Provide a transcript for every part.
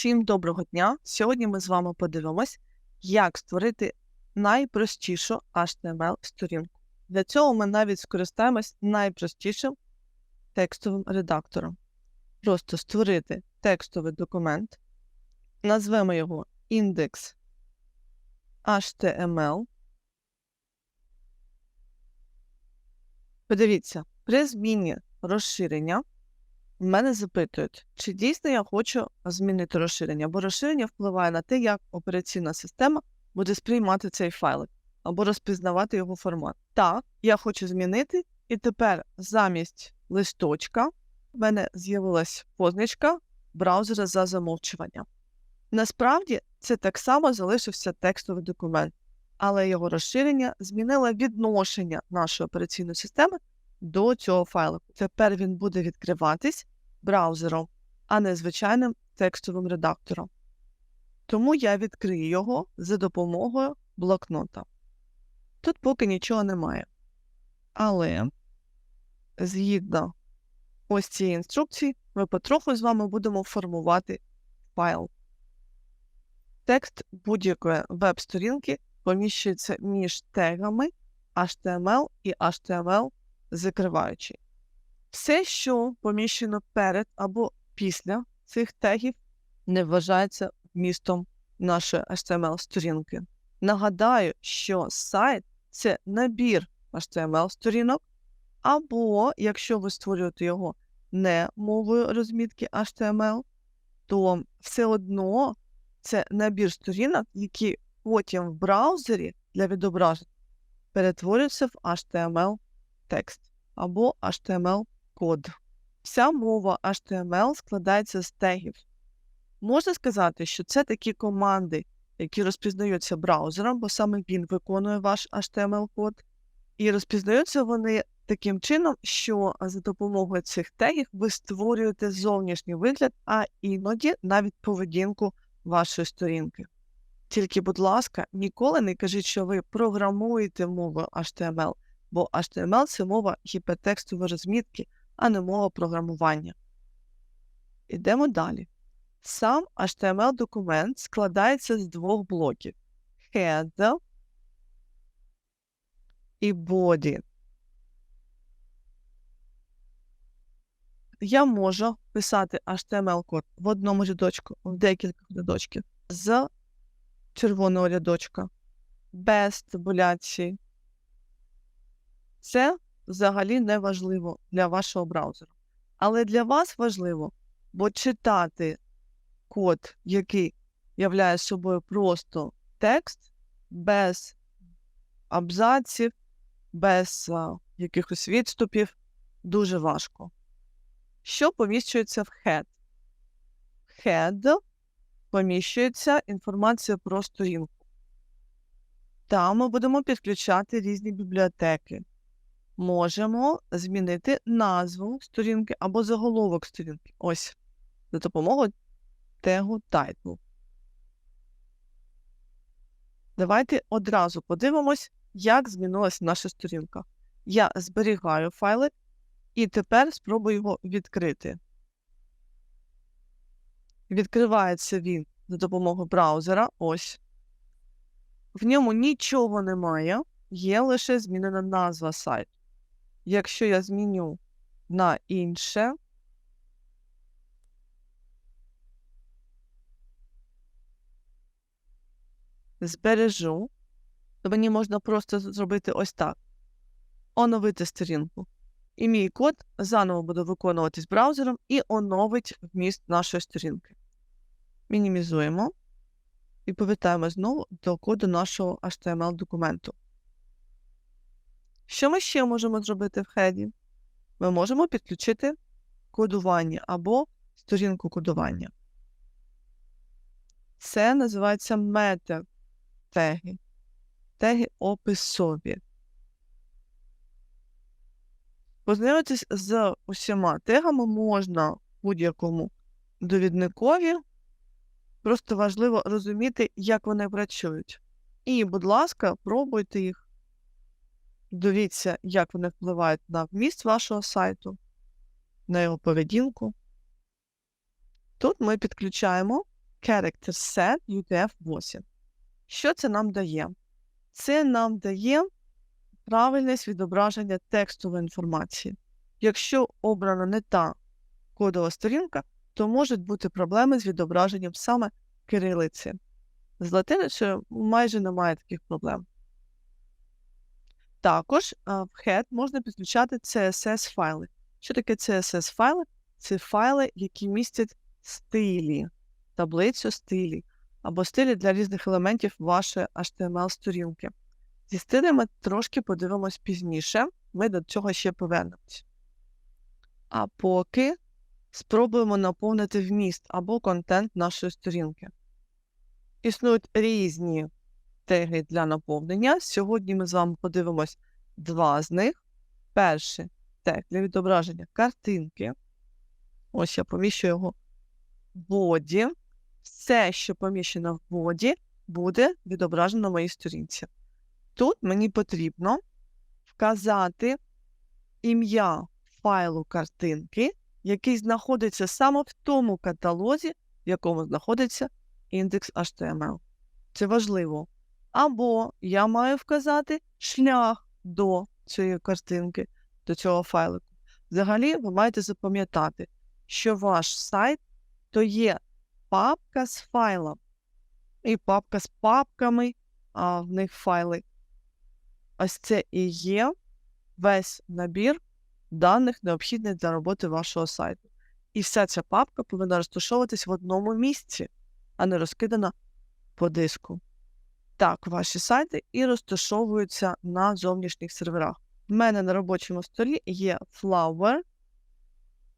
Всім доброго дня! Сьогодні ми з вами подивимось, як створити найпростішу HTML-сторінку. Для цього ми навіть скористаємось найпростішим текстовим редактором. Просто створити текстовий документ, назвемо його індекс HTML. Подивіться, при зміні розширення мене запитують, чи дійсно я хочу змінити розширення, бо розширення впливає на те, як операційна система буде сприймати цей файлик або розпізнавати його формат. Так, я хочу змінити, і тепер замість листочка в мене з'явилась позначка браузера за замовчуванням. Насправді це так само залишився текстовий документ, але його розширення змінило відношення нашої операційної системи до цього файлу. Тепер він буде відкриватись браузером, а не звичайним текстовим редактором. Тому я відкрию його за допомогою блокнота. Тут поки нічого немає. Але згідно ось цієї інструкції, ми потроху з вами будемо формувати файл. Текст будь-якої веб-сторінки поміщується між тегами HTML і HTML закриваючий. Все, що поміщено перед або після цих тегів, не вважається вмістом нашої HTML-сторінки. Нагадаю, що сайт це набір HTML-сторінок, або якщо ви створюєте його не мовою розмітки HTML, то все одно це набір сторінок, які потім в браузері для відображення перетворюються в HTML текст або HTML-код. Вся мова HTML складається з тегів. Можна сказати, що це такі команди, які розпізнаються браузером, бо саме він виконує ваш HTML-код. І розпізнаються вони таким чином, що за допомогою цих тегів ви створюєте зовнішній вигляд, а іноді навіть поведінку вашої сторінки. Тільки, будь ласка, ніколи не кажіть, що ви програмуєте мову HTML, бо HTML це мова гіпертекстової розмітки, а не мова програмування. Ідемо далі. Сам HTML-документ складається з двох блоків header і body. Я можу писати HTML-код в одному рядочку, в декілька рядочків з червоного рядочка, без табуляції. Це взагалі не важливо для вашого браузеру. Але для вас важливо, бо читати код, який являє собою просто текст, без абзаців, без а, якихось відступів, дуже важко. Що поміщується в head? В head поміщується інформація про сторінку. Там ми будемо підключати різні бібліотеки. Можемо змінити назву сторінки або заголовок сторінки. Ось, за допомогою тегу title. Давайте одразу подивимось, як змінилася наша сторінка. Я зберігаю файлик і тепер спробую його відкрити. Відкривається він за допомогою браузера. Ось. В ньому нічого немає, є лише змінена назва сайту. Якщо я зміню на інше, збережу, то мені можна просто зробити ось так: оновити сторінку. І мій код заново буде виконуватись браузером і оновить вміст нашої сторінки. Мінімізуємо і повертаємо знову до коду нашого HTML-документу. Що ми ще можемо зробити в хеді? Ми можемо підключити кодування або сторінку кодування. Це називається мета-теги. Теги описові. Познайомитись з усіма тегами можна будь-якому довідникові. Просто важливо розуміти, як вони працюють. І, будь ласка, пробуйте їх. Дивіться, як вони впливають на вміст вашого сайту, на його поведінку. Тут ми підключаємо character set UTF-8. Що це нам дає? Це нам дає правильність відображення текстової інформації. Якщо обрана не та кодова сторінка, то можуть бути проблеми з відображенням саме кирилиці. З латиницею майже немає таких проблем. Також в head можна підключати CSS файли. Що таке CSS файли? Це файли, які містять стилі, таблицю стилі або стилі для різних елементів вашої HTML-сторінки. Зі стилями трошки подивимось пізніше, ми до цього ще повернемось. А поки спробуємо наповнити вміст або контент нашої сторінки. Існують різні теги для наповнення. Сьогодні ми з вами подивимось два з них. Перший тег для відображення картинки. Ось я поміщу його в боді. Все, що поміщено в боді, буде відображено на моїй сторінці. Тут мені потрібно вказати ім'я файлу картинки, який знаходиться саме в тому каталозі, в якому знаходиться індекс HTML. Це важливо. Або я маю вказати шлях до цієї картинки, до цього файлику. Взагалі, ви маєте запам'ятати, що ваш сайт то є папка з файлом, і папка з папками, а в них файли. Ось це і є весь набір даних, необхідних для роботи вашого сайту. І вся ця папка повинна розташовуватись в одному місці, а не розкидана по диску. Так, ваші сайти і розташовуються на зовнішніх серверах. У мене на робочому столі є Flower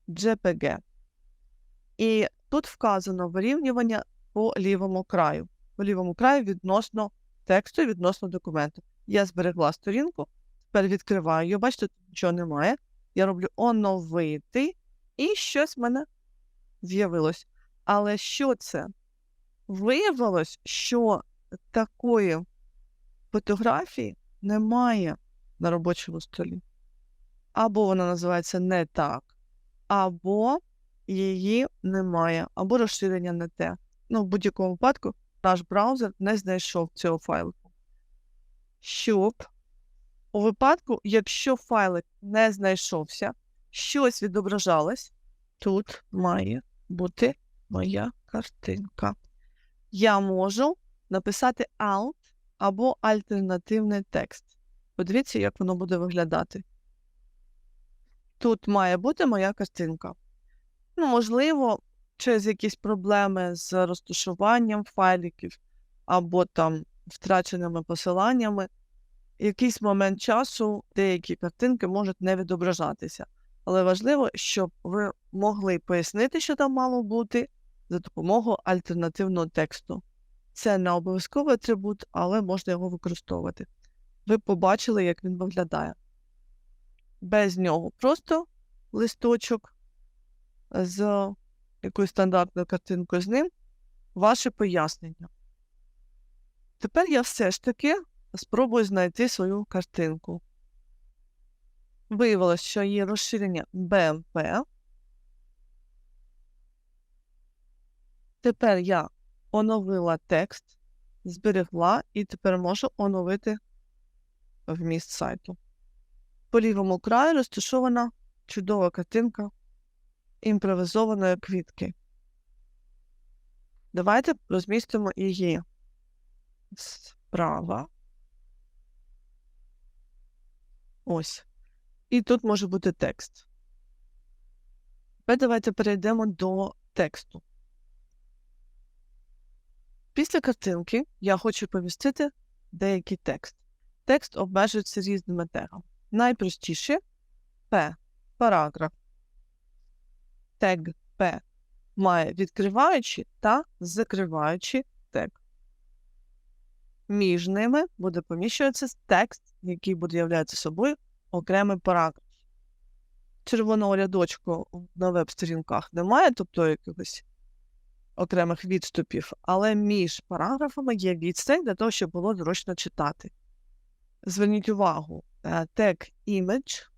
JPG. І тут вказано вирівнювання по лівому краю. По лівому краю відносно тексту і відносно документу. Я зберегла сторінку, тепер відкриваю її, бачите, тут нічого немає. Я роблю оновити, і щось в мене з'явилось. Але що це? Виявилось, що такої фотографії немає на робочому столі. Або вона називається не так, або її немає, або розширення не те. Ну, в будь-якому випадку наш браузер не знайшов цього файлику. Щоб у випадку, якщо файлик не знайшовся, щось відображалось, тут має бути моя картинка. Я можу написати alt або альтернативний текст. Подивіться, як воно буде виглядати. Тут має бути моя картинка. Ну, можливо, через якісь проблеми з розташуванням файликів або там втраченими посиланнями, якийсь момент часу деякі картинки можуть не відображатися. Але важливо, щоб ви могли пояснити, що там мало бути, за допомогою альтернативного тексту. Це не обов'язковий атрибут, але можна його використовувати. Ви побачили, як він виглядає. Без нього просто листочок з якоюсь стандартною картинкою з ним, ваше пояснення. Тепер я все ж таки спробую знайти свою картинку. Виявилось, що є розширення BMP. Тепер я оновила текст, зберегла і тепер можу оновити вміст сайту. По лівому краю розташована чудова картинка імпровізованої квітки. Давайте розмістимо її справа. Ось. І тут може бути текст. Тепер давайте перейдемо до тексту. Після картинки я хочу помістити деякий текст. Текст обмежується різними тегами. Найпростіше П. Параграф. Тег П має відкриваючи та закриваючи тег. Між ними буде поміщуватися текст, який буде являти собою окремий параграф. Червоного рядочку на веб-сторінках немає, тобто якихось окремих відступів, але між параграфами є відстань для того, щоб було зручно читати. Зверніть увагу, тег image,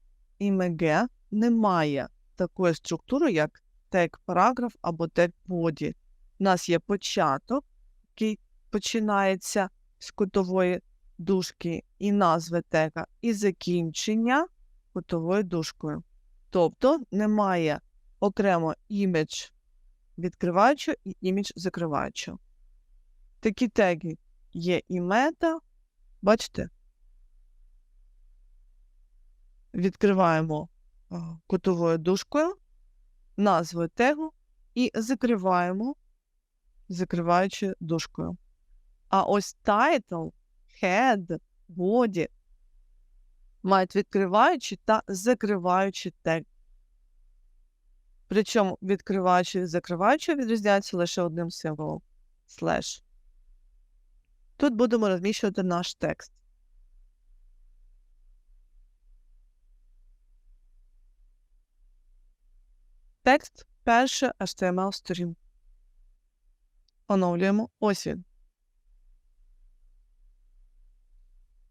img не має такої структури, як тег параграф або тег body. нас є початок, який починається з кутової дужки і назви тега, і закінчення кутовою дужкою. Тобто немає окремо імідж відкриваючого і імідж закриваючого. Такі теги є і мета. Бачите? Відкриваємо а, кутовою дужкою, назву тегу і закриваємо, закриваючи дужкою. А ось title, head, body мають відкриваючи та закриваючи тег. Причому відкриваючи і закриваючи відрізняються лише одним символом слеш. Тут будемо розміщувати наш текст. Текст перше HTML сторінку. Оновлюємо. Ось він.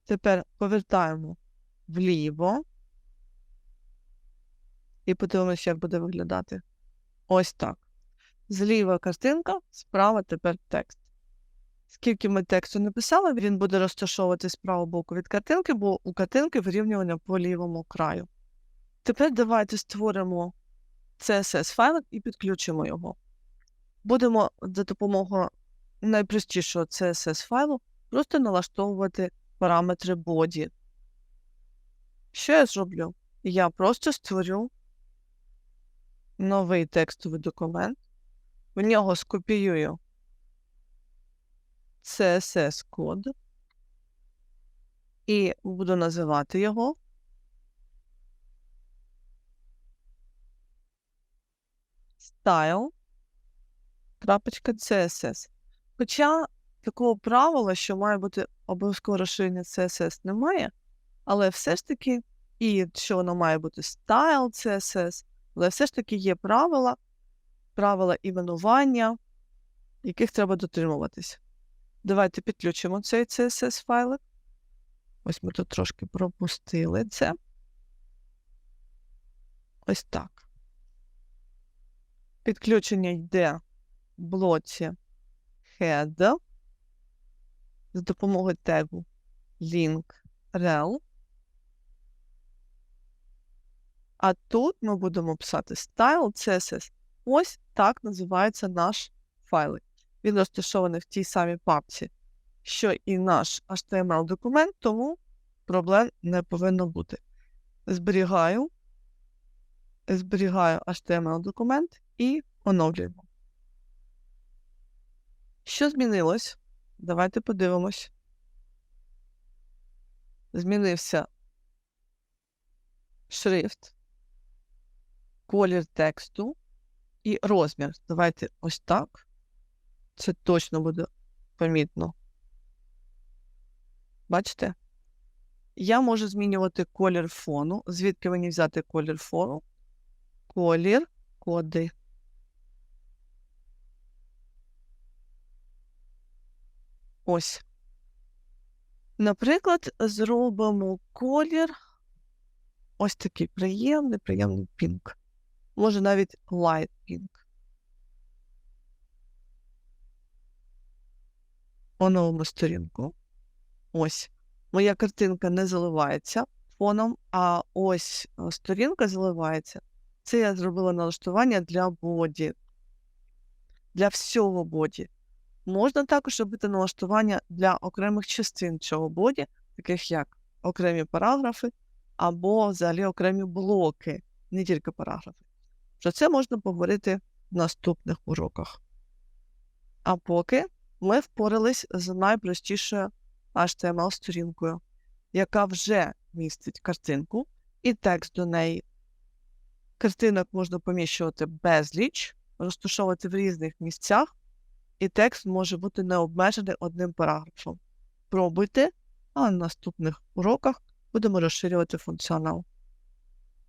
Тепер повертаємо вліво і подивимося, як буде виглядати. Ось так. Зліва картинка, справа тепер текст. Скільки ми тексту написали, він буде розташовувати з правого боку від картинки, бо у картинки вирівнювання по лівому краю. Тепер давайте створимо CSS файлик і підключимо його. Будемо за допомогою найпростішого CSS файлу просто налаштовувати параметри body. Що я зроблю? Я просто створю новий текстовий документ, в нього скопіюю CSS код. І буду називати його. Style.css. Хоча такого правила, що має бути обов'язково розширення CSS, немає, але все ж таки, і що воно має бути? Style CSS, але все ж таки є правила, правила іменування, яких треба дотримуватись. Давайте підключимо цей CSS файлик. Ось ми тут трошки пропустили це. Ось так. Підключення йде в блоці head з допомогою тегу link rel. А тут ми будемо писати style CSS. Ось так називається наш файлик. Він розташований в тій самій папці, що і наш HTML-документ, тому проблем не повинно бути. Зберігаю, зберігаю HTML-документ і оновлюємо. Що змінилось? Давайте подивимось. Змінився шрифт, колір тексту і розмір. Давайте ось так. Це точно буде помітно. Бачите? Я можу змінювати колір фону. Звідки мені взяти колір фону? Колір коди. Ось. Наприклад, зробимо колір ось такий приємний, приємний пінк. Може навіть light pink. Оновимо сторінку. Ось. Моя картинка не заливається фоном, а ось е, сторінка заливається. Це я зробила налаштування для боді. Для всього боді. Можна також робити налаштування для окремих частин цього боді, таких як окремі параграфи або взагалі окремі блоки, не тільки параграфи. Про це можна поговорити в наступних уроках. А поки ми впорались з найпростішою HTML-сторінкою, яка вже містить картинку і текст до неї. Картинок можна поміщувати безліч, розташовувати в різних місцях, і текст може бути не обмежений одним параграфом. Пробуйте, а на наступних уроках будемо розширювати функціонал.